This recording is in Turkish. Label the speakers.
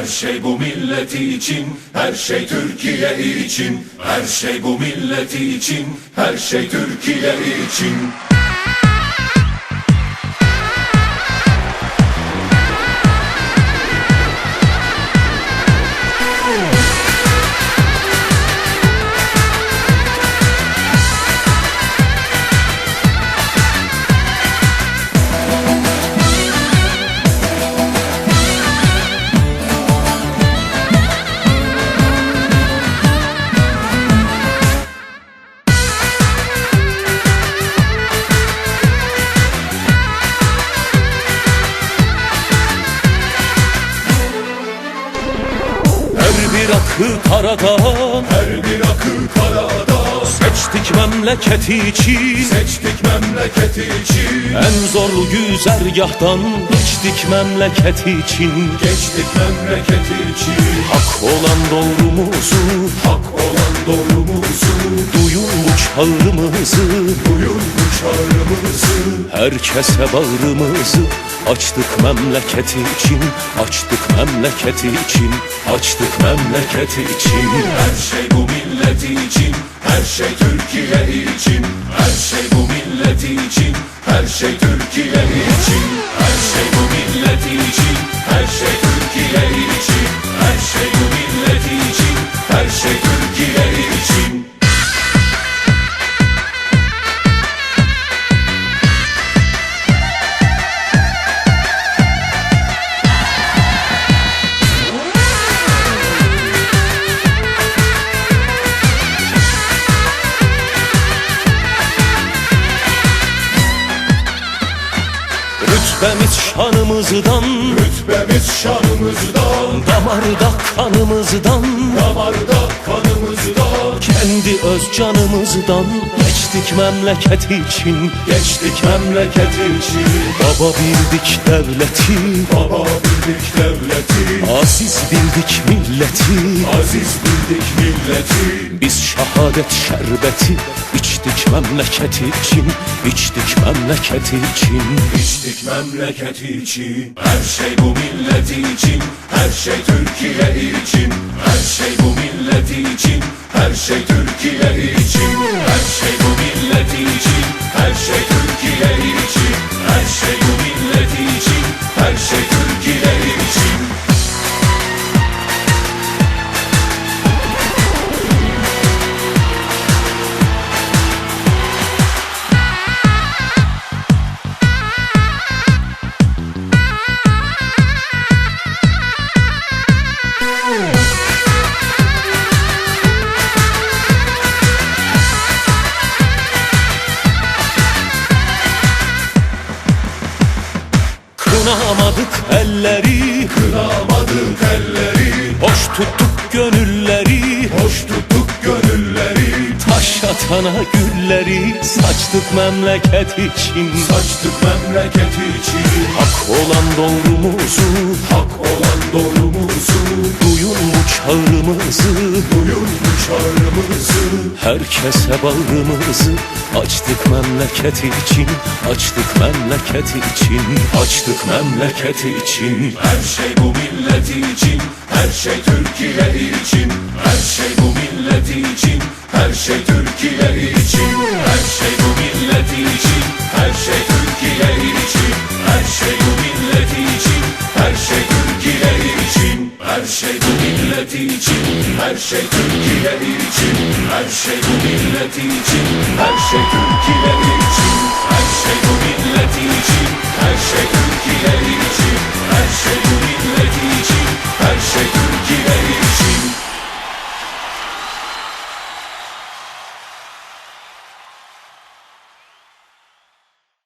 Speaker 1: Her şey bu milleti için, her şey Türkiye için, her şey bu milleti için, her şey Türkiye için.
Speaker 2: Bir akı karadan.
Speaker 1: Her bir akı karada,
Speaker 2: Seçtik memleketi için.
Speaker 1: Seçtik memleketi için.
Speaker 2: En zorlu güzergahtan Geçtik memleketi için.
Speaker 1: Geçtik memleketi için,
Speaker 2: Hak olan doğrumuzu
Speaker 1: hak olan doğrumuzu,
Speaker 2: Duyun bu çağrımızı
Speaker 1: duyun bu çağrımızı.
Speaker 2: Herkese bağrımızı. Açtık memleketi için Açtık memleketi için Açtık memleketi için.
Speaker 1: Her şey bu milleti için, şey Türkiye için, her şey bu milleti için, her şey Türkiye için, her şey bu milleti için, her şey
Speaker 2: Rütbemiz şanımızdan.
Speaker 1: Rütbemiz şanımızdan,
Speaker 2: Damarda kanımızdan.
Speaker 1: Damarda kanımızdan,
Speaker 2: Kendi öz canımızdan. Geçtik memleketi için.
Speaker 1: Geçtik memleketi için.
Speaker 2: Baba bildik devleti.
Speaker 1: Baba bildik devleti,
Speaker 2: Aziz bildik milleti.
Speaker 1: Aziz bildik milleti.
Speaker 2: Biz şehadet şerbeti. İçtik memleketi için. İçtik memleketi için.
Speaker 1: İçtik memleketi için Her şey bu milleti için Her şey Türkiye için Her şey bu milleti için Her şey Türkiye için
Speaker 2: Kınamadık elleri.
Speaker 1: Kıramadık elleri.
Speaker 2: Hoş tuttuk gönülleri.
Speaker 1: Hoş tuttuk gönülleri.
Speaker 2: Taş atana gülleri. Saçtık memleket için.
Speaker 1: Saçtık memleketi için.
Speaker 2: Hak olan doğrumuzu.
Speaker 1: Hak olan doğrumuzu.
Speaker 2: Duyun bu çağrımızı.
Speaker 1: Duyun bu çağrımızı
Speaker 2: Herkese bağrımızı. Açtık memleketi için Açtık memleketi için. Açtık memleketi için.
Speaker 1: Her şey bu milleti için Her şey Türkiye için. Her şey bu milleti için Her şey Türkiye için. Her şey bu milleti için Her şey Türkiye için. Her şey bu milleti için Her şey Türkiye için. Her şey bu milleti için şey Türkiye için Her şey bu milleti için Her şey Türkiye